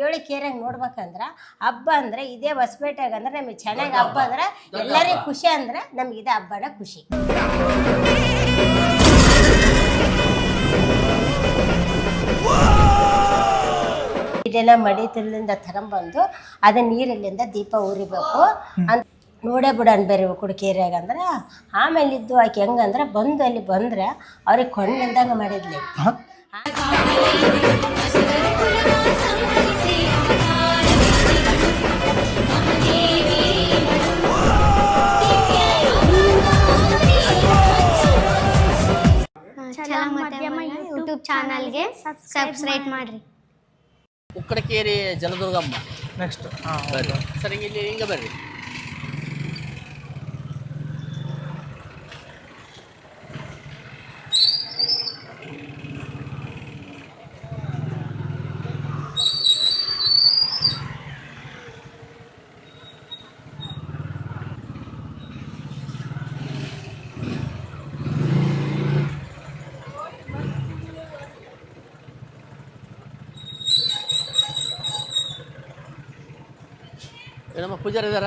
ಏಳು ಕೇರಾಗ ನೋಡ್ಬೇಕಂದ್ರೆ ಹಬ್ಬ ಅಂದ್ರೆ ಇದೇ ಹೊಸಪೇಟೆಗೆ ಅಂದ್ರೆ ನಮಗೆ ಚೆನ್ನಾಗಿ ಹಬ್ಬ ಅಂದ್ರೆ ಎಲ್ಲರಿಗೂ ಖುಷಿ ಅಂದ್ರೆ ನಮ್ಗೆ ಇದೇ ಹಬ್ಬನ ಖುಷಿ. ಇದೆಲ್ಲ ಮಡಿ ಮಡಿತಲ್ಲಿಂದ ತಗೊಂಬಂದು ಅದನ್ನ ನೀರಲ್ಲಿಂದ ದೀಪ ಉರಿಬೇಕು ಅಂತ ನೋಡೇ ಬಿಡ ಬೇರೆ ಕುಡಿಕೇರಿಯಾಗ ಅಂದ್ರೆ. ಆಮೇಲೆ ಇದ್ದು ಆಕೆ ಹೆಂಗಂದ್ರೆ ಬಂದು ಅಲ್ಲಿ ಬಂದ್ರೆ ಅವ್ರಿಗೆ ಕೊಂಡಿಲ್ದಂಗೆ ಮಾಡಿದ್ಲಿ. ಯೂಟ್ಯೂಬ್ ಚಾನಲ್ಗೆ ಸಬ್ಸ್ಕ್ರೈಬ್ ಮಾಡ್ರಿ. ಉಕ್ಕಡಕೇರಿ ಜಲದುರ್ಗಮ್ಮ. ನೆಕ್ಸ್ಟ್ ಸರಿ ಸರ್ ಹಿಂಗೆ ಇಲ್ಲಿ ಹಿಂಗೆ ಬರ್ರಿ. ಏ, ಪೂಜಾರಿದಾರ ಪೂಜಾರಿ ಇದಾರ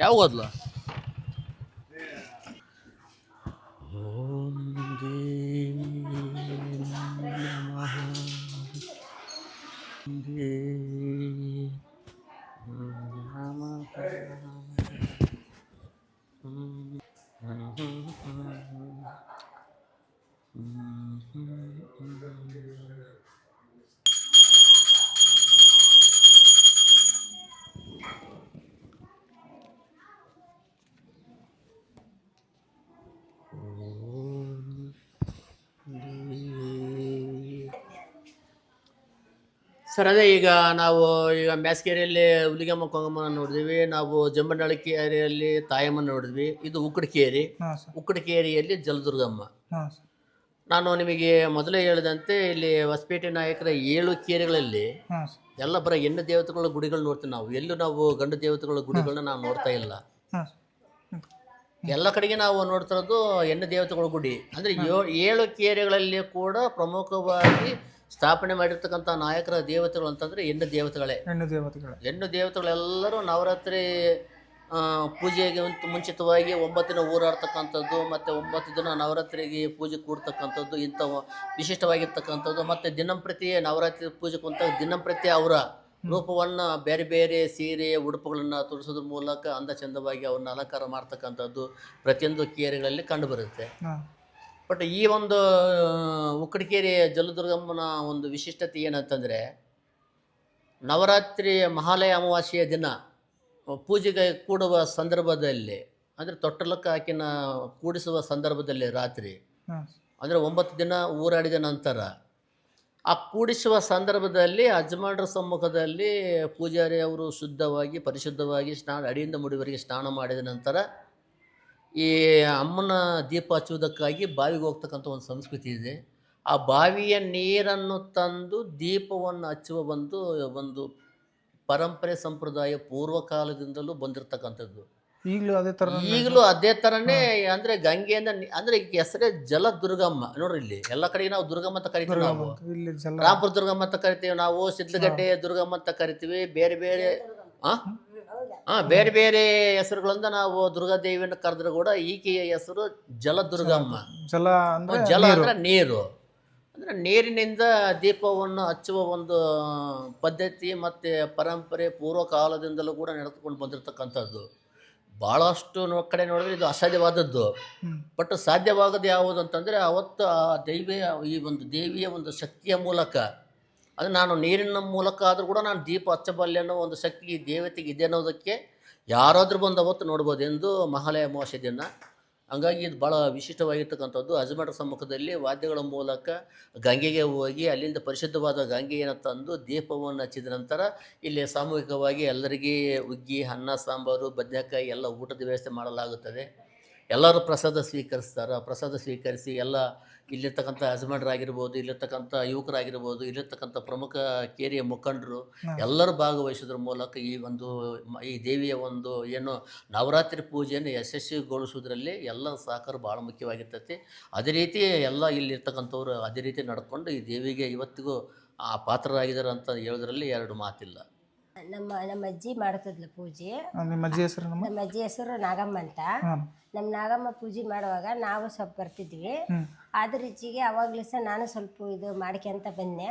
ಯಾವ ಓದ್ಲು? ಸರ್ ಅದೇ ಈಗ ನಾವು ಈಗ ಮ್ಯಾಸ್ಕೇರಿಯಲ್ಲಿ ಹುಲಿಗಮ್ಮ ಕೊಂಗಮ್ಮನ ನೋಡಿದ್ವಿ. ನಾವು ಜಂಬನಳಕೇರಿಯಲ್ಲಿ ತಾಯಮ್ಮನ ನೋಡಿದ್ವಿ. ಇದು ಉಕ್ಕಡಕೇರಿ ಹಾಂ ಸರ್. ಉಕ್ಕಡಕೇರಿಯಲ್ಲಿ ಜಲದುರ್ಗಮ್ಮ. ಹಾಂ ಸರ್. ನಾನು ನಿಮಗೆ ಮೊದಲೇ ಹೇಳಿದಂತೆ ಇಲ್ಲಿ ಹೊಸಪೇಟೆ ನಾಯಕರ ಏಳು ಕೇರಿಗಳಲ್ಲಿ ಹಾಂ ಸರ್. ಎಲ್ಲ ಬರೋ ಹೆಣ್ಣು ದೇವತೆಗಳ ಗುಡಿಗಳು ನೋಡ್ತೀವಿ ನಾವು. ಎಲ್ಲೂ ನಾವು ಗಂಡು ದೇವತೆಗಳ ಗುಡಿಗಳನ್ನ ನಾವು ನೋಡ್ತಾ ಇಲ್ಲ. ಹಾಂ ಎಲ್ಲ ಕಡೆಗೆ ನಾವು ನೋಡ್ತಿರೋದು ಹೆಣ್ಣು ದೇವತೆಗಳ ಗುಡಿ. ಅಂದರೆ ಏಳು ಕೇರಿಗಳಲ್ಲಿ ಕೂಡ ಪ್ರಮುಖವಾಗಿ ಸ್ಥಾಪನೆ ಮಾಡಿರ್ತಕ್ಕಂಥ ನಾಯಕರ ದೇವತೆಗಳು ಅಂತಂದರೆ ಹೆಣ್ಣು ದೇವತೆಗಳೇ. ಹೆಣ್ಣು ದೇವತೆಗಳು. ಹೆಣ್ಣು ದೇವತೆಗಳೆಲ್ಲರೂ ನವರಾತ್ರಿ ಪೂಜೆಗೆ ಮುಂಚ- ಮುಂಚಿತವಾಗಿ ಒಂಬತ್ತು ದಿನ ಊರಾಡ್ತಕ್ಕಂಥದ್ದು ಮತ್ತು ಒಂಬತ್ತು ದಿನ ನವರಾತ್ರಿಗೆ ಪೂಜೆ ಕೂಡ್ತಕ್ಕಂಥದ್ದು ಇಂಥ ವಿಶಿಷ್ಟವಾಗಿರ್ತಕ್ಕಂಥದ್ದು ಮತ್ತು ದಿನಂಪ್ರತಿ ನವರಾತ್ರಿ ಪೂಜೆ ಕುಂತ ದಿನಂಪ್ರತಿ ಅವರ ರೂಪವನ್ನು ಬೇರೆ ಬೇರೆ ಸೀರೆ ಉಡುಪುಗಳನ್ನು ತೊಡಿಸೋದ್ರ ಮೂಲಕ ಅಂದ ಚಂದವಾಗಿ ಅವ್ರನ್ನ ಅಲಂಕಾರ ಮಾಡ್ತಕ್ಕಂಥದ್ದು ಪ್ರತಿಯೊಂದು ಕೇರಿಗಳಲ್ಲಿ ಕಂಡುಬರುತ್ತೆ. ಬಟ್ ಈ ಒಂದು ಉಕ್ಕಡಿಕೇರಿ ಜಲದುರ್ಗಮ್ಮನ ಒಂದು ವಿಶಿಷ್ಟತೆ ಏನಂತಂದರೆ ನವರಾತ್ರಿ ಮಹಾಲಯ ಅಮಾವಾಸ್ಯೆಯ ದಿನ ಪೂಜೆಗೆ ಕೂಡುವ ಸಂದರ್ಭದಲ್ಲಿ ಅಂದರೆ ತೊಟ್ಟಲಕ್ಕ ಆಕಿನ ಕೂಡಿಸುವ ಸಂದರ್ಭದಲ್ಲಿ ರಾತ್ರಿ ಅಂದರೆ ಒಂಬತ್ತು ದಿನ ಊರಾಡಿದ ನಂತರ ಆ ಕೂಡಿಸುವ ಸಂದರ್ಭದಲ್ಲಿ ಅಜಮಾನರ ಸಮ್ಮುಖದಲ್ಲಿ ಪೂಜಾರಿ ಅವರು ಶುದ್ಧವಾಗಿ ಪರಿಶುದ್ಧವಾಗಿ ಸ್ನಾನ ಅಡಿಯಿಂದ ಮುಡಿವರೆಗೆ ಸ್ನಾನ ಮಾಡಿದ ನಂತರ ಈ ಅಮ್ಮನ ದೀಪ ಹಚ್ಚುವುದಕ್ಕಾಗಿ ಬಾವಿಗೆ ಹೋಗ್ತಕ್ಕಂಥ ಒಂದು ಸಂಸ್ಕೃತಿ ಇದೆ. ಆ ಬಾವಿಯ ನೀರನ್ನು ತಂದು ದೀಪವನ್ನು ಹಚ್ಚುವ ಒಂದು ಒಂದು ಪರಂಪರೆ ಸಂಪ್ರದಾಯ ಪೂರ್ವಕಾಲದಿಂದಲೂ ಬಂದಿರತಕ್ಕಂಥದ್ದು. ಈಗಲೂ ಅದೇ ಥರ ಈಗಲೂ ಅದೇ ಥರನೇ ಅಂದರೆ ಗಂಗೆಯಿಂದ ಅಂದರೆ ಈಗ ಹೆಸರೇ ಜಲ ದುರ್ಗಮ್ಮ. ನೋಡ್ರಿ ಇಲ್ಲಿ ಎಲ್ಲ ಕಡೆಗೆ ನಾವು ದುರ್ಗಮ್ಮ ಅಂತ ಕರಿತೀವಿ ನಾವು. ರಾಮಪುರ ದುರ್ಗಮ್ಮ ಅಂತ ಕರಿತೀವಿ ನಾವು ಸಿದ್ಲಗಡ್ಡೆ ದುರ್ಗಮ್ಮ ಅಂತ ಕರಿತೀವಿ ಬೇರೆ ಬೇರೆ. ಆ? ಹಾ ಬೇರೆ ಬೇರೆ ಹೆಸರುಗಳಿಂದ ನಾವು ದುರ್ಗಾದೇವಿಯನ್ನು ಕರೆದ್ರು ಕೂಡ ಈಕೆಯ ಹೆಸರು ಜಲದುರ್ಗಮ್ಮ. ಜಲ ಅಂದ್ರೆ ಜಲ. ಅಂದ್ರೆ ನೀರು. ಅಂದ್ರೆ ನೀರಿನಿಂದ ದೀಪವನ್ನು ಹಚ್ಚುವ ಒಂದು ಪದ್ಧತಿ ಮತ್ತು ಪರಂಪರೆ ಪೂರ್ವ ಕಾಲದಿಂದಲೂ ಕೂಡ ನಡೆದುಕೊಂಡು ಬಂದಿರತಕ್ಕಂಥದ್ದು. ಭಾಳಷ್ಟು ಕಡೆ ನೋಡಿದ್ರೆ ಇದು ಅಸಾಧ್ಯವಾದದ್ದು. ಬಟ್ ಸಾಧ್ಯವಾಗದು ಯಾವುದು ಅಂತಂದರೆ ಅವತ್ತು ಆ ದೈವಿಯ ಈ ಒಂದು ದೇವಿಯ ಒಂದು ಶಕ್ತಿಯ ಮೂಲಕ ಅದು ನಾನು ನೀರಿನ ಮೂಲಕ ಆದರೂ ಕೂಡ ನಾನು ದೀಪ ಹಚ್ಚಬಲ್ಲೆ ಅನ್ನೋ ಒಂದು ಶಕ್ತಿ ಈ ದೇವತೆಗೆ ಇದೆ ಅನ್ನೋದಕ್ಕೆ ಯಾರಾದರೂ ಬಂದು ಅವತ್ತು ನೋಡ್ಬೋದು ಎಂದು ಮಹಾಲಯ ಅಮಾವಾಸ್ಯೆ ದಿನ. ಹಂಗಾಗಿ ಇದು ಭಾಳ ವಿಶಿಷ್ಟವಾಗಿರ್ತಕ್ಕಂಥದ್ದು. ಅಜಮಠ ಸಮ್ಮುಖದಲ್ಲಿ ವಾದ್ಯಗಳ ಮೂಲಕ ಗಂಗೆಗೆ ಹೋಗಿ ಅಲ್ಲಿಂದ ಪರಿಶುದ್ಧವಾದ ಗಂಗೆಯನ್ನು ತಂದು ದೀಪವನ್ನು ಹಚ್ಚಿದ ನಂತರ ಇಲ್ಲಿ ಸಾಮೂಹಿಕವಾಗಿ ಎಲ್ಲರಿಗೆ ಉಗ್ಗಿ, ಅನ್ನ, ಸಾಂಬಾರು, ಬದನೆಕಾಯಿ ಎಲ್ಲ ಊಟದ ವ್ಯವಸ್ಥೆ ಮಾಡಲಾಗುತ್ತದೆ. ಎಲ್ಲರೂ ಪ್ರಸಾದ ಸ್ವೀಕರಿಸ್ತಾರೆ. ಪ್ರಸಾದ ಸ್ವೀಕರಿಸಿ ಎಲ್ಲ ಇಲ್ಲಿರ್ತಕ್ಕಂಥ ಯಜಮಾನರಾಗಿರ್ಬೋದು ಇಲ್ಲಿರ್ತಕ್ಕಂಥ ಯುವಕರಾಗಿರ್ಬೋದು ಇಲ್ಲಿರ್ತಕ್ಕಂಥ ಪ್ರಮುಖ ಕೇರಿಯ ಮುಖಂಡರು. ಎಲ್ಲರೂ ಭಾಗವಹಿಸೋದ್ರ ಮೂಲಕ ಈ ಒಂದು ಈ ದೇವಿಯ ಒಂದು ಏನು ನವರಾತ್ರಿ ಪೂಜೆಯನ್ನು ಯಶಸ್ವಿಗೊಳಿಸೋದ್ರಲ್ಲಿ ಎಲ್ಲ ಸಹಕಾರ ಭಾಳ ಮುಖ್ಯವಾಗಿರ್ತೈತಿ. ಅದೇ ರೀತಿ ಎಲ್ಲ ಇಲ್ಲಿರ್ತಕ್ಕಂಥವ್ರು ಅದೇ ರೀತಿ ನಡ್ಕೊಂಡು ಈ ದೇವಿಗೆ ಇವತ್ತಿಗೂ ಆ ಪಾತ್ರರಾಗಿದ್ದಾರೆ ಅಂತ ಹೇಳೋದ್ರಲ್ಲಿ ಎರಡು ಮಾತಿಲ್ಲ. ನಮ್ಮ ನಮ್ಮ ಅಜ್ಜಿ ಮಾಡ್ತಿದ್ಲು ಪೂಜೆ. ನಿಮ್ಮ ಅಜ್ಜಿ ಹೆಸರು ನಮ್ಮ? ನಮ್ಮ ಅಜ್ಜಿ ಹೆಸರು ನಾಗಮ್ಮ ಅಂತ. ನಮ್ಮ ನಾಗಮ್ಮ ಪೂಜೆ ಮಾಡುವಾಗ ನಾವು ಸ್ವಲ್ಪ ಬರ್ತಿದ್ವಿ. ಅದ್ರ ರುಚಿಗೆ ಅವಾಗಲೂ ಸಹ ನಾನು ಸ್ವಲ್ಪ ಇದು ಮಾಡ್ಕೊಂತ ಬಂದೆ.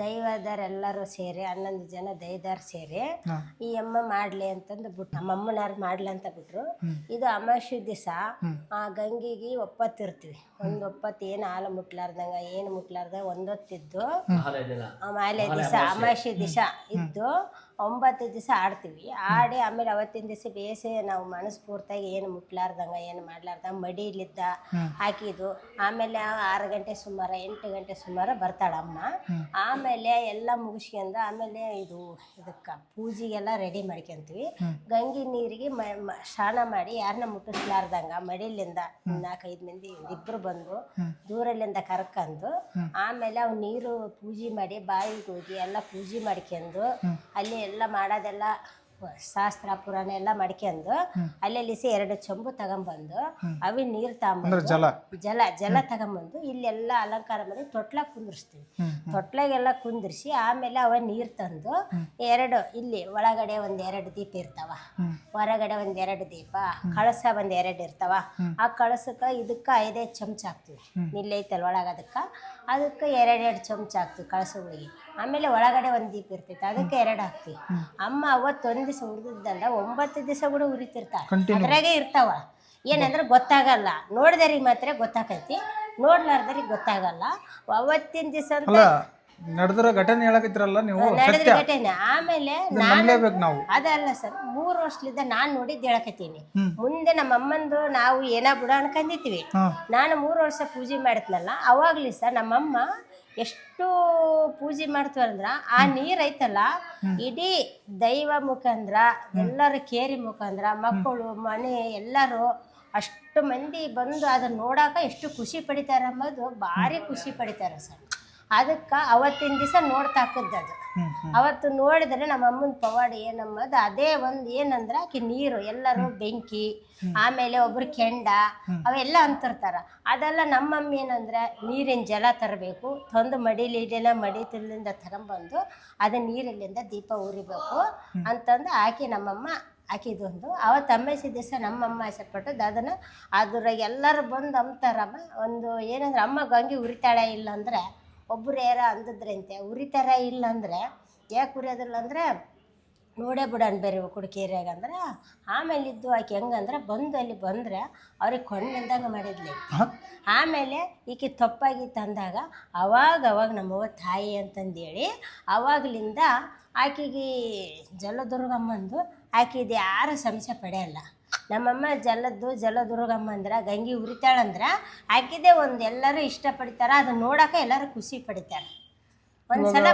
ದೈವದರೆಲ್ಲರೂ ಸೇರಿ ಹನ್ನೊಂದು ಜನ ದೈವದಾರ್ ಸೇರಿ. ಈ ಅಮ್ಮ ಮಾಡ್ಲಿ ಅಂತಂದು ಬಿಟ್ಟು ನಮ್ಮ ಅಮ್ಮನಾರು ಮಾಡ್ಲಿ ಅಂತ ಬಿಟ್ರು. ಇದು ಅಮಾವಾಸ್ಯೆ ದಿವಸ ಆ ಗಂಗಿಗೆ ಒಪ್ಪತ್ತಿರ್ತೀವಿ. ಒಂದು ಒಪ್ಪತ್ತು ಏನು ಹಾಲು ಮುಟ್ಲಾರ್ದಂಗ ಏನು ಮುಟ್ಲಾರ್ದಂಗ ಒಂದೊತ್ತಿದ್ದು ಮಾಲೆ ದಿವಸ ಅಮಾವಾಸ್ಯೆ ದಿವಸ ಇದ್ದು ಒಂಬತ್ತು ದಿವಸ ಆಡ್ತೀವಿ. ಆಡಿ ಆಮೇಲೆ ಅವತ್ತಿನ ದಿವಸ ಬೇಸೆ ನಾವು ಪೂರ್ತಾಗಿ ಏನು ಮುಟ್ಲಾರ್ದಂಗ ಏನು ಮಾಡ್ಲಾರ್ದಂಗ ಮಡಿಲಿದ್ದ ಹಾಕಿದ್ದು. ಆಮೇಲೆ ಆರು ಗಂಟೆ ಸುಮಾರು ಎಂಟು ಗಂಟೆ ಸುಮಾರು ಬರ್ತಾಳೆ ಅಮ್ಮ. ಆಮೇಲೆ ಎಲ್ಲ ಮುಗಿಸ್ಕೊಂಡು ಆಮೇಲೆ ಇದು ಇದಕ್ಕೆ ಪೂಜೆಗೆಲ್ಲ ರೆಡಿ ಮಾಡ್ಕೊಂತೀವಿ. ಗಂಗಿ ನೀರಿಗೆ ಸ್ನಾನ ಮಾಡಿ ಯಾರನ್ನ ಮುಟ್ಟಿಸ್ಲಾರ್ದಂಗ ಮಡಿಲಿಂದ ನಾಲ್ಕೈದು ಮಂದಿ ಇಬ್ಬರು ಬಂದು ದೂರಲ್ಲಿಂದ ಕರ್ಕೊಂಡು ಆಮೇಲೆ ಅವ್ನು ನೀರು ಪೂಜೆ ಮಾಡಿ ಬಾಯಿಗೆ ಹೋಗಿ ಎಲ್ಲ ಪೂಜೆ ಮಾಡ್ಕೊಂಡು ಅಲ್ಲಿ ಎಲ್ಲ ಮಾಡೋದೆಲ್ಲ ಶಾಸ್ತ್ರ ಪುರಾಣ ಎಲ್ಲ ಮಾಡ್ಕೊಂಡು ಅಲ್ಲೆಲ್ಲಿಸಿ ಎರಡು ಚೊಂಬು ತಗೊಂಬಂದು ಅವಿ ನೀರು ತಗೊಂಬಂದು ಜಲ. ಜಲ ಜಲ ತಗೊಂಬಂದು ಇಲ್ಲೆಲ್ಲ ಅಲಂಕಾರ ಮಾಡಿ ತೊಟ್ಲಾಗ ಕುಂದಿರ್ಸ್ತೀವಿ. ತೊಟ್ಲಾಗೆಲ್ಲ ಕುಂದಿರ್ಸಿ ಆಮೇಲೆ ಅವ ನೀರು ತಂದು ಎರಡು ಇಲ್ಲಿ ಒಳಗಡೆ ಒಂದ್ ಎರಡು ದೀಪ ಇರ್ತಾವ. ಹೊರಗಡೆ ಒಂದ್ ಎರಡು ದೀಪ ಕಳಸ ಒಂದ್ ಎರಡು ಇರ್ತಾವ. ಆ ಕಳಸಕ್ಕೆ ಇದಕ್ಕೆ ಐದೈದು ಚಮಚ ಹಾಕ್ತಿವಿ. ನಿಲ್ಲೈತಲ್ಲ ಒಳಗೆ ಅದಕ್ಕೆ. ಅದಕ್ಕೆ ಎರಡೆರಡು ಚಮಚ ಹಾಕ್ತೀವಿ ಕಳಸಗಳಿಗೆ ಆಮೇಲೆ ಒಳಗಡೆ ಒಂದು ದೀಪ ಇರ್ತೈತೆ ಅದಕ್ಕೆ ಎರಡು ಹಾಕ್ತಿ. ಅಮ್ಮ ಅವತ್ತೊಂದು ದಿವಸ ಉರಿದಿದ್ದಲ್ಲ ಒಂಬತ್ತು ದಿವಸ ಕೂಡ ಉರಿತಿರ್ತಾಳೆ. ಅದ್ರಾಗೆ ಇರ್ತಾವ. ಏನಂದ್ರೆ ಗೊತ್ತಾಗಲ್ಲ. ನೋಡ್ದರಿಗೆ ಮಾತ್ರ ಗೊತ್ತಾಕೈತಿ. ನೋಡ್ಲಾರ್ದ್ರಿ ಗೊತ್ತಾಗಲ್ಲ. ಅವತ್ತಿನ ದಿವಸ ಅಂತ ನಡೆದಿರೋ ಘಟನೆ ಹೇಳಕತ್ತಿರಲ್ಲ ನೀವು? ನಡೆದ ಘಟನೆ. ಆಮೇಲೆ ನಾವು. ಅದಲ್ಲ ಸರ್ ಮೂರು ವರ್ಷದಿಂದ ನಾನ್ ನೋಡಿದ್ ಹೇಳಕತ್ತೀನಿ. ಮುಂದೆ ನಮ್ಮ ಅಮ್ಮಂದು ನಾವು ಏನ ಬಿಡ ಅನ್ಕೊಂಡಿದ್ವಿ ಹಾಂ. ನಾನು ಮೂರು ವರ್ಷ ಪೂಜೆ ಮಾಡಿದ್ನಲ್ಲ ಅವಾಗ್ಲಿ ಸರ್ ನಮ್ಮಮ್ಮ ಎಷ್ಟು ಪೂಜೆ ಮಾಡ್ತೀವಂದ್ರ ಆ ನೀರ್ ಐತಲ್ಲ ಇಡೀ ದೈವ ಮುಖಾಂದ್ರ ಎಲ್ಲರ ಕೇರಿ ಮುಖಾಂದ್ರ ಮಕ್ಕಳು ಮನೆ ಎಲ್ಲರೂ ಅಷ್ಟು ಮಂದಿ ಬಂದು ಅದನ್ನ ನೋಡಾಕ ಎಷ್ಟು ಖುಷಿ ಪಡಿತಾರ ಅನ್ನೋದು ಭಾರಿ ಖುಷಿ ಪಡಿತಾರ ಸರ್. ಅದಕ್ಕೆ ಅವತ್ತಿನ ದಿವಸ ನೋಡ್ತಾಕದ್ದು ಅದು ಅವತ್ತು ನೋಡಿದ್ರೆ ನಮ್ಮ ಅಮ್ಮನ ಪವಾಡ ಏನಮ್ಮದು ಅದೇ ಒಂದು ಏನಂದ್ರೆ ಆಕಿ ನೀರು ಎಲ್ಲರೂ ಬೆಂಕಿ ಆಮೇಲೆ ಒಬ್ರು ಕೆಂಡ ಅವೆಲ್ಲ ಅಂತಿರ್ತಾರ. ಅದೆಲ್ಲ ನಮ್ಮಮ್ಮ ಏನಂದ್ರೆ ನೀರಿನ ಜಲ ತರಬೇಕು ತಂದು ಮಡಿಲಿ ಇದೆಲ್ಲ ಮಡಿ ತಿಲ್ಲಿಂದ ತಗೊಂಬಂದು ಅದು ನೀರಲ್ಲಿಂದ ದೀಪ ಉರಿಬೇಕು ಅಂತಂದು ಆಕೆ ನಮ್ಮಮ್ಮ ಹಾಕಿದೊಂದು ಅವತ್ತು ಅಮ್ಮಾಯಿಸಿ ದಿವಸ ನಮ್ಮಮ್ಮ ಹೆಸರುಪಟ್ಟದ್ದು ಅದನ್ನು ಅದ್ರಾಗ ಎಲ್ಲರೂ ಬಂದು ಅಂಬ್ತಾರಮ್ಮ. ಒಂದು ಏನಂದ್ರೆ ಅಮ್ಮ ಗಂಗೆ ಉರಿತಾಳೆ ಇಲ್ಲ ಅಂದ್ರೆ ಒಬ್ಬರು ಯಾರ ಅಂದಿದ್ರಂತೆ ಉರಿತಾರ ಇಲ್ಲ ಅಂದ್ರೆ ಯಾಕೆ ಉರಿಯೋದಿಲ್ಲ ಅಂದ್ರೆ ನೋಡೇ ಬಿಡೋಣ ಬೇರೆ ಕುಡಿಕೇರಿಯಾಗ ಅಂದ್ರೆ ಆಮೇಲೆ ಇದ್ದು ಆಕೆ ಹೆಂಗಂದ್ರೆ ಬಂದು ಅಲ್ಲಿ ಬಂದ್ರೆ ಅವ್ರಿಗೆ ಕೊಂಡಿಲ್ದಂಗೆ ಮಾಡಿದ್ಲಿ. ಆಮೇಲೆ ಈಕೆ ತಪ್ಪಾಗಿ ತಂದಾಗ ಅವಾಗ ಅವಾಗ ನಮ್ಮವ್ವ ತಾಯಿ ಅಂತಂದೇಳಿ ಅವಾಗಲಿಂದ ಆಕೆಗೆ ಜಲದುರ್ಗಮ್ಮಂದು ಆಕೆದು ಯಾರು ಸಂಶಯ ಪಡೆಯಲ್ಲ. ನಮ್ಮಮ್ಮ ಜಲದ್ದು ಜಲದುರ್ಗಮ್ಮ ಅಂದ್ರೆ ಗಂಗಿ ಉರಿತಾಳಂದ್ರೆ ಆಕಿದೆ ಒಂದು ಎಲ್ಲರೂ ಇಷ್ಟಪಡ್ತಾರ ಅದನ್ನ ನೋಡಕ್ಕೆ ಎಲ್ಲರೂ ಖುಷಿ ಪಡಿತಾರೆ. ಒಂದ್ಸಲ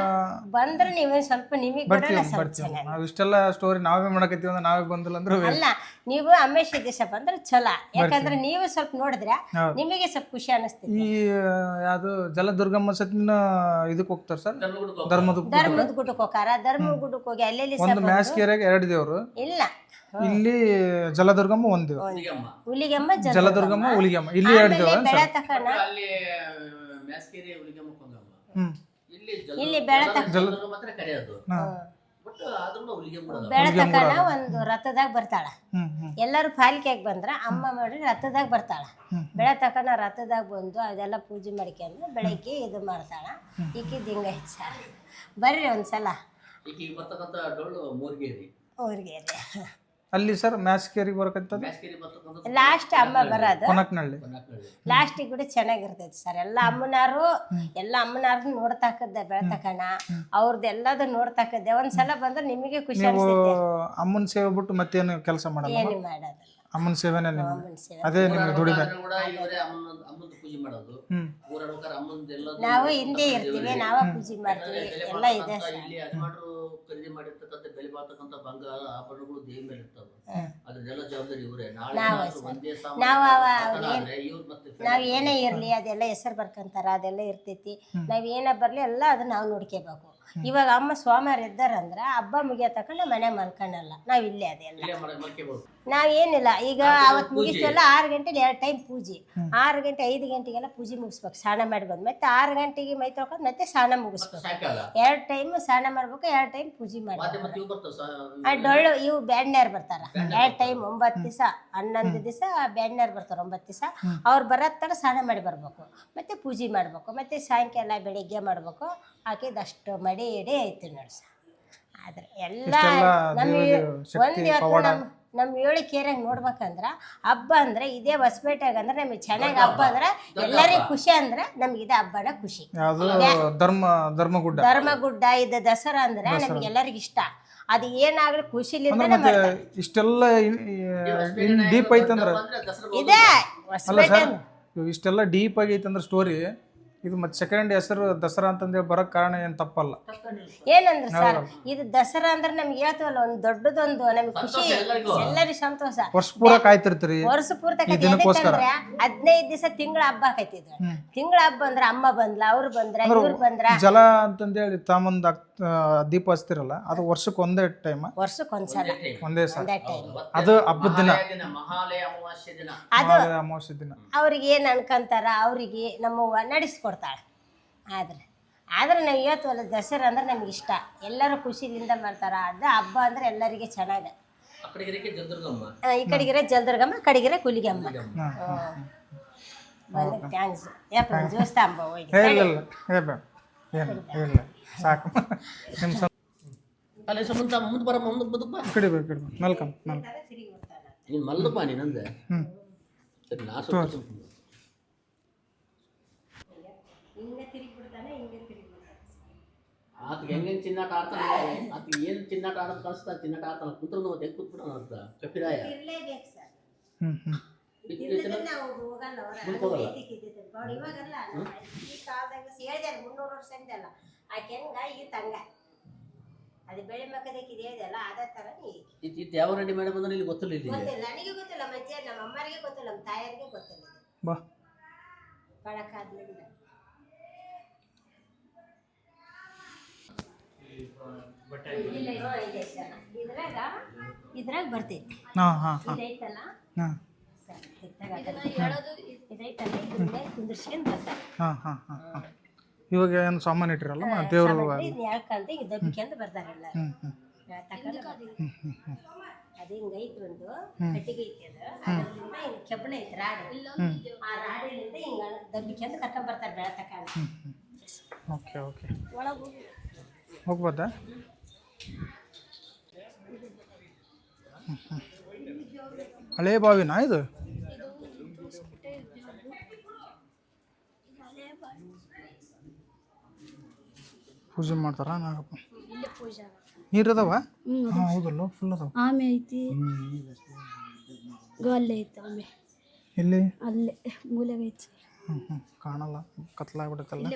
ಬಂದ್ರೆ ನೀವು ಸ್ವಲ್ಪ ನಿಮಗೆ ಸ್ವಲ್ಪ ಚೆನ್ನಾಗಿ ನಾವು ಇಷ್ಟೆಲ್ಲ ಸ್ಟೋರಿ ನಾವೇ ಮಾಡಕತ್ತೀವಿ ಅಂದ್ರೆ ನಾವೇ ಬಂದಿಲ್ಲ ಅಂದ್ರೆ. ಅಲ್ಲ ನೀವು ಅಮೇಶ್ ದಿವಸ ಬಂದ್ರೆ ಛಲ. ಯಾಕಂದ್ರೆ ನೀವು ಸ್ವಲ್ಪ ನೋಡಿದ್ರೆ. ನಿಮಗೆ ಸ್ವಲ್ಪ ಖುಷಿ ಅನಿಸ್ತದೆ ಈ ಯಾವುದು ಜಲದುರ್ಗಮ್ಮ ಸತ್ನ ಇದಕ್ಕೆ ಹೋಗ್ತಾರೆ ಸರ್? ಧರ್ಮದ ಧರ್ಮದ ಗುಡ್ಡಕ್ಕೆ ಹೋಗಾರ ಧರ್ಮದ ಗುಡ್ಡಕ್ಕೆ ಹೋಗಿ ಅಲ್ಲೆಲ್ಲಿ ಒಂದು ಮ್ಯಾಸ್ಕ್ ಮ್ಯಾಚ್ ಕೇರಿಯಾಗ ಎರಡು ದೇವರು. ಇಲ್ಲ. ಇಲ್ಲಿ ಜಲದುರ್ಗಮ್ಮ ಒಂದು. ಹುಲಿಗೆಮ್ಮ. ಜಲದುರ್ಗಮ್ಮ. ಹುಲಿಗಮ್ಮ. ಇಲ್ಲಿ ಎರಡು ದೇವ್ರ ಬೆಳೆ ತಕನ. ಅಲ್ಲಿ ಮ್ಯಾಸ್ಕೇರಿ ಹುಲಿಗೆ ಮುಖಂಗಮ್ಮ ಹ್ಮ್. ಇಲ್ಲಿ ಇಲ್ಲಿ ಬೆಳೆ ತಕ ಮಾತ್ರ ಕರೆಯೋದು ಒಂದು ರಥದಾಗ ಬರ್ತಾಳ. ಎಲ್ಲರೂ ಪಾಲಿಕೆಗೆ ಬಂದ್ರ ಅಮ್ಮ ಮಾಡಿ ರಥದಾಗ ಬರ್ತಾಳ. ಬೆಳೆ ತಕನ ರಥದಾಗ ಬಂದು ಅದೆಲ್ಲ ಪೂಜೆ ಮಾಡ್ಕೊಂಡು ಬೆಳಗ್ಗೆ ಇದು ಮಾಡ್ತಾಳ. ಈಕಿ ದಿಂಗ ಹೆಚ್ಚ ಬರ್ರಿ ಒಂದ್ಸಲ. ಬರ್ತಕ್ಕಂಥ ಡೊಳ್ಳು ಮೂರ್ಗೇರಿ. ಅಲ್ಲಿ ಸರ್ ಮ್ಯಾಚ್ ಕೇರಿಗೆ ಬರಕತ್ತದ ಲಾಸ್ಟ್ ಅಮ್ಮ ಬರೋದು. ಕೊನಕ್ನಳ್ಳಿ. ಲಾಸ್ಟಿಗೆ ಕೂಡ ಚೆನ್ನಾಗಿರ್ತೈತಿ ಸರ್. ಎಲ್ಲ ಅಮ್ಮನಾರು ಎಲ್ಲ ಅಮ್ಮನಾರು ನೋಡ್ತಾಕದ್ದೆ ಬೆಳ್ತಕಣ ಅವ್ರದ್ದು ಎಲ್ಲದು ನೋಡ್ತಾಕದ್ದೆ. ಒಂದ್ಸಲ ಬಂದ್ರೆ ನಿಮಗೆ ಖುಷಿ ನೀವು ಅಮ್ಮನ ಸೇವೆ ಬಿಟ್ಟು ಮತ್ತೇನು ಕೆಲಸ ಮಾಡಲ್ಲ? ಏನು ಮಾಡೋದಿಲ್ಲ. ಅಮ್ಮನ ಸೇವೆನೇ ನಿಮ್ಮ. ಅದೇ ನಿಮ್ಗೆ ದುಡಿಮೆ. ಕೂಡ ಇವರೇ ಅಮ್ಮನ ಅಮ್ಮನ ಪೂಜೆ ಮಾಡೋದು. ಹ್ಮ್. ಊರಾಡ್ಬೇಕಾರೆ ಅಮ್ಮಂದು ಎಲ್ಲ ನಾವು ಹಿಂದೆ ಇರ್ತೀವಿ ನಾವ ಪೂಜೆ ಮಾಡ್ತೀವಿ ಎಲ್ಲ ಇದೆ ಸರ್ ಇಲ್ಲಿ ಯಜಮಾನರು ಖರೀದಿ ಮಾಡಿರ್ತಕ್ಕಂಥ ಬೆಲೆ ಬಾಳ್ತಕ್ಕಂಥ ಬಂಗಾರ ಆಭರಣಗಳು ದೇವಿ ಮೇಲೆ ಇರ್ತವೆ. ಅದನ್ನೆಲ್ಲ ಜವಾಬ್ದಾರಿ ಇವರೇ. ನಾಳೆ ಏನಾದ್ರು ಒಂದೇ ಸಾಮಾನು ನಾವು ಏನೇ ಇರ್ಲಿ ಅದೆಲ್ಲ ಹೆಸರು ಬರ್ಕಂತಾರ ಅದೆಲ್ಲ ಇರ್ತೈತಿ. ನಾವ್ ಏನೇ ಬರ್ಲಿ ಎಲ್ಲ ಅದನ್ನ ನಾವು ನೋಡ್ಕೋಬೇಕು. ಇವಾಗ ಅಮ್ಮ ಸೋಮವಾರ ಇದ್ದಾರಂದ್ರ ಹಬ್ಬ ಮುಗಿಯೋ ತಕೊಂಡ ಮನೆ ಮಲ್ಕೊಳಲ್ಲ ನಾವ್ ಇಲ್ಲೇ ಅದೆಲ್ಲ ನಾವೇನಿಲ್ಲ. ಈಗ ಅವತ್ತು ಮುಗಿಸಲ್ಲ ಆರು ಗಂಟೆಲಿ ಎರಡು ಟೈಮ್ ಪೂಜೆ. ಆರು ಗಂಟೆ ಐದು ಗಂಟೆಗೆಲ್ಲ ಪೂಜೆ ಮುಗಿಸ್ಬೇಕು. ಸ್ನಾನ ಮಾಡಿ ಬಂದು ಮತ್ತೆ ಆರು ಗಂಟೆಗೆ ಮೈ ತೊಳ್ಕೊಂಡು ಮತ್ತೆ ಸ್ನಾನ ಮುಗಿಸ್ಬೇಕು. ಎರಡು ಟೈಮ್ ಸ್ನಾನ ಮಾಡ್ಬೇಕು ಎರಡು ಟೈಮ್ ಪೂಜೆ ಮಾಡಿ ಡೊಳ್ಳು ಇವು ಬ್ಯಾಂಡ್ನ್ಯಾರ್ ಬರ್ತಾರ. ಎರಡು ಟೈಮ್ ಒಂಬತ್ತು ದಿವಸ ಹನ್ನೊಂದು ದಿವಸ ಬ್ಯಾಂಡ್ನ್ಯಾರ್ ಬರ್ತಾರೆ ಒಂಬತ್ತು ದಿವಸ. ಅವ್ರು ಬರೋ ತಡ ಸ್ನಾನ ಮಾಡಿ ಬರ್ಬೇಕು. ಮತ್ತೆ ಪೂಜೆ ಮಾಡ್ಬೇಕು. ಮತ್ತೆ ಸಾಯಂಕಾಲ ಬೆಳಿಗ್ಗೆ ಮಾಡ್ಬೇಕು. ಹಾಕಿದಷ್ಟು ಮಡಿ ಎಡೆ ಐತಿ ನೋಡ್ಸ ಆದ್ರೆ ಎಲ್ಲ ನಮಗೆ ಒಂದು ಇವತ್ತು. ನಮ್ಮ ನಮ್ಮ ಏಳು ಕೇರಿಯಾಗ ನೋಡ್ಬೇಕಂದ್ರ ಹಬ್ಬ ಅಂದ್ರೆ ಇದೇ ಹೊಸಪೇಟೆಗ ಅಂದ್ರೆ ನಮಗೆ ಚೆನ್ನಾಗಿ ಹಬ್ಬ. ಅಂದ್ರೆ ಎಲ್ಲರಿಗೂ ಖುಷಿ ಅಂದ್ರೆ ನಮ್ಗೆ ಇದೇ ಹಬ್ಬನ ಖುಷಿ. ಯಾವುದು ಧರ್ಮ ಧರ್ಮಗುಡ್ಡ. ಧರ್ಮಗುಡ್ಡ ಇದು ದಸರಾ ಅಂದ್ರೆ ನಮ್ಗೆ ಎಲ್ಲರಿಗೂ ಇಷ್ಟ. ಅದು ಏನಾಗ್ಲಿ ಖುಷಿಲಿಂದ ಮತ್ತೆ ಇಷ್ಟೆಲ್ಲ ಡೀಪ್ ಐತಂದ್ರ ಇದೇ ಹೊಸಪೇಟೆ ಇಷ್ಟೆಲ್ಲ ಡೀಪ್ ಆಗೈತಂದ್ರ ಸ್ಟೋರಿ ಇದು ಮತ್ತೆ ಸೆಕೆಂಡ್ ಹೆಸರು ದಸರಾ ಅಂತಂದೇಳಿ ಬರೋಕ್ ಕಾರಣ ಏನ್ ತಪ್ಪಲ್ಲ. ಏನಂದ್ರೆ ಸರ್ ಇದು ದಸರಾ ಅಂದ್ರೆ ನಮ್ಗೆ ಹೇಳ್ತೀವಲ್ಲ ಒಂದು ದೊಡ್ಡದೊಂದು ನಮ್ಗೆ ಖುಷಿ ಎಲ್ಲರಿಗೂ. ಸಂತೋಷ. ವರ್ಷ ಪೂರ ಕಾಯ್ತಿರ್ತೀರಿ ವರ್ಷ ಪೂರ್ತಿ ಈ ದಿನಕ್ಕೋಸ್ಕರ. ಹದಿನೈದು ದಿವಸ ತಿಂಗಳ ಹಬ್ಬ ಆಕೈತಿದ್ರು ತಿಂಗಳ ಹಬ್ಬ ಅಂದ್ರೆ ಅಮ್ಮ ಬಂದ್ಲ ಅವ್ರು ಬಂದ್ರ ಇವ್ರು ಬಂದ್ರ. ಜಲ ಅಂತಂದೇಳಿ ತಾಮಂದ ದೀಪ ಹಚ್ತಿರಲ್ಲ ಅದು ವರ್ಷಕ್ಕೆ ಒಂದೇ ಟೈಮ್ ವರ್ಷಕ್ಕೆ ಒಂದ್ಸಲ ಒಂದೇ ಸಲ. ಅದು ಹಬ್ಬದ ದಿನ. ಮಹಾಲಯ ದಿನ ಮಹಾಲಯ ಅಮಾವಾಸ್ಯೆ ದಿನ. ಅದು ಅಮಾವಾಸ್ಯ ದಿನ. ಅವ್ರಿಗೆ ಏನು ಅನ್ಕಂತಾರ ಅವರಿಗೆ ನಮ್ಮವ್ವ ನಡೆಸ್ಕೊಡ್ತಾಳೆ ಆದ್ರೆ ಆದ್ರೆ ನಾವು ಇವತ್ತು ದಸರಾ ಅಂದ್ರೆ ನಮ್ಗೆ ಇಷ್ಟ. ಎಲ್ಲರೂ ಖುಷಿಯಿಂದ ಮಾಡ್ತಾರ. ಅದು ಹಬ್ಬ ಅಂದ್ರೆ ಎಲ್ಲರಿಗೆ ಚೆನ್ನಾಗಿ ಆ ಕಡೆಗೆ ಇರಕ್ಕೆ ಜಂದುರ್ಗಮ್ಮ ಈ ಕಡೆಗಿರೋ ಜಲ್ದರ್ಗಮ್ಮ ಕಡೆಗಿರೋ ಕುಲಿಗಮ್ಮ ಥ್ಯಾಂಕ್ಸ್ ಯಾಕೆ ಜೋಸ್ತಾಂಬ ಹೋಗಿ ಸಾಕು. ಅಲ್ಲಿ ಮುಂದೆ ಮುಂದೆ ಬರ ಮುಂದೆ ಮುಂದಕ್ಕೆ ಕಡಿಬೇಕು ಕಡಿಬೇಕು. ಕಡಿ ವೆಲ್ಕಮ್ ವೆಲ್ಕಮ್ ನೀನು ಮಲ್ಲಪ್ಪ ನೀನಂದೆ. ಸರಿ ನಾ ಸ್ವಲ್ಪ ಆತಗೆ ಹೆಂಗೆ ಚಿನ್ನಾಟ ಆಡ್ತಾನೆ ಆತ ಏನು ಚಿನ್ನಾಟ ಆಡೋದು ಕಳಿಸ್ತಾ ಚಿನ್ನಾಟ ಆಡ್ತಾನೆ ಕುಂತ್ರು ಚಿನ್ನ ಹೆಂಗೆ ಕೂತ್ಬಿಡೋಣ ಅಂತ ಕಪಿರಾಯ ಇರ್ಲೇಬೇಕು ಸರ್. ನಾವು ಹೋಗಲ್ಲ ಇವಾಗಲ್ಲ ಈ ಕಾಲದಾಗ ಹೇಳಿದೆ ಮುನ್ನೂರು ವರ್ಷ ಆಕೆ ಹೆಂಗ? ಈ ತಂಗ. ಅದು ಬೆಳೆ ಮಕ್ಕದಕ್ಕೆ ಇದು ಹೇಳಿದೆಲ್ಲ ಅದೇ ಥರ ಇದು. ಯಾವ ರೆಡಿ ಮಾಡಿ ಬಂದ್ರೆ ಇಲ್ಲಿ ಗೊತ್ತಿಲ್ಲ ಇಲ್ಲಿ? ಗೊತ್ತಿಲ್ಲ ನನಗೆ ಗೊತ್ತಿಲ್ಲ ಮಜ್ಜೆ ನಮ್ಮ ಅಮ್ಮರಿಗೆ ಗೊತ್ತಿಲ್ಲ ನಮ್ಮ ತಾಯರಿಗೆ ಗೊತ್ತಿಲ್ಲ. ಬಾ. ಬಳಕಾದ್ಲಿಂದ ಇಲ್ಲ, ಇವಾಗ ಇದೆ ಸರ್. ಇದ್ರಾಗ ಇದ್ರಾಗ ಬರ್ತೈತಿ. ಹಾಂ ಹಾಂ ಹಾಂ. ಇದೈತಲ್ಲ? ಹಾಂ. ಕುಂದಿರ್ಸ್ಕೊಂಡ್ ಬರ್ತಾರೆ. ಹಾಂ ಹಾಂ ಹಾಂ ಹಾಂ. ಇವಾಗ ಏನು ಸಾಮಾನು ಇಟ್ಟಿರಲ್ಲ ದೇವರು ಇದು ಯಾಕಂತ ಈಗ ದಬ್ಬಿಕೊಂಡು ಬರ್ತಾರೆ ಎಲ್ಲ ಹ್ಞೂ ಹ್ಞೂ ತಕೊಂಡು ಅದು ಹಿಂಗ ಐತಿ ಒಂದು ಕಟ್ಟಿಗೆ ಐತಿ ಅದು. ಅದರಿಂದ ಹಿಂಗ ಕೆಬ್ಬಣ ಐತಿ ರಾಡ್. ಆ ರಾಡಿನಿಂದ ಹಿಂಗ ದಬ್ಬಿಕೊಂಡು ಕರ್ಕೊಂಡ್ ಬರ್ತಾರೆ ಬೆಳೆ ತಕೊಂಡು. Okay okay. ಹೋಗ್ಬೋದಾ? ಹಳೆ ಬಾವಿನಾ ಇದು? ಪೂಜೆ ಮಾಡ್ತಾರ ನಾಗಪ್ಪ? ನೀರು ಅದಾವ? ಹಾಂ ಹೌದಲ್ಲ ಫುಲ್ ಅದಾವ. ಆಮೆ ಐತಿ. ಅಲ್ಲೇ ಐತಿ ಆಮೆ. ಎಲ್ಲಿ? ಅಲ್ಲೇ ಮೂಲೆಗೆ ಐತಿ ಹ್ಞೂ ಹ್ಞೂ ಕಾಣಲ್ಲ ಕತ್ಲಾಗ್ಬಿಡುತ್ತಲ್ಲ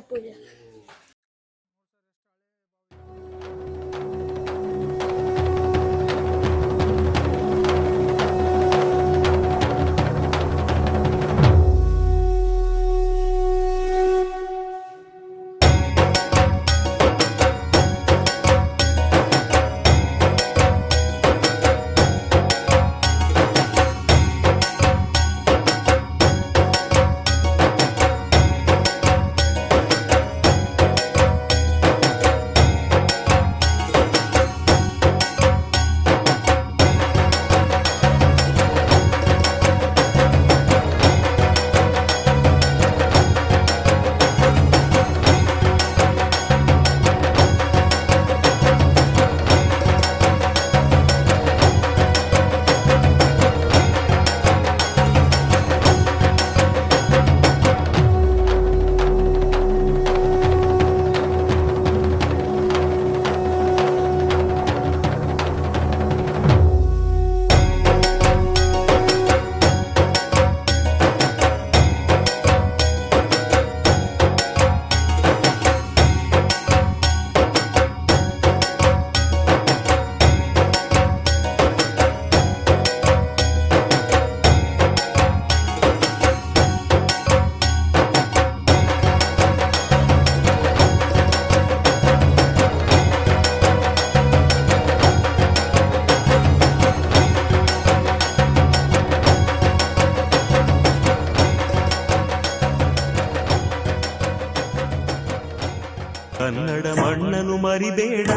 ಮರಿಬೇಡ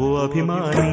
ಓ ಅಭಿಮಾನಿ